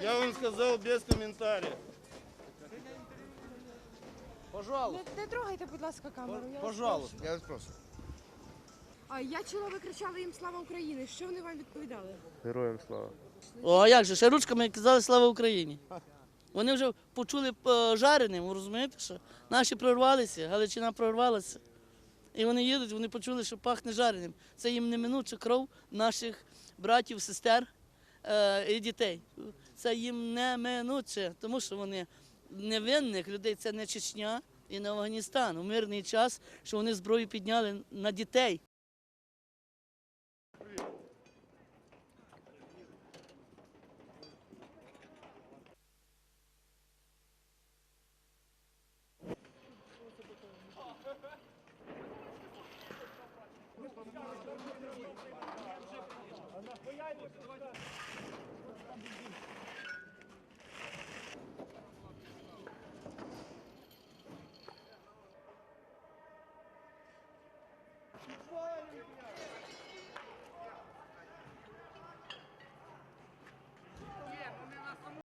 Я вам сказал без комментариев. Пожалуйста, Не, не трогайте, будь ласка, камеру. Я вас пожалуйста, я вас прошу. А я чула, ви кричали їм слава Україні. Що вони вам відповідали? Героям слава. О, а як же, ще ручками казали слава Україні. Вони вже почули е, жареним, розумієте, що наші прорвалися, Галичина прорвалася. І вони їдуть, вони почули, що пахне жареним. Це їм неминуча кров наших братів, сестер і дітей. Це їм неминуче, тому що вони невинних людей, це не Чечня і не Афганістан. У мирний час, що вони зброю підняли на дітей. Давайте, давайте. Давай, ребята!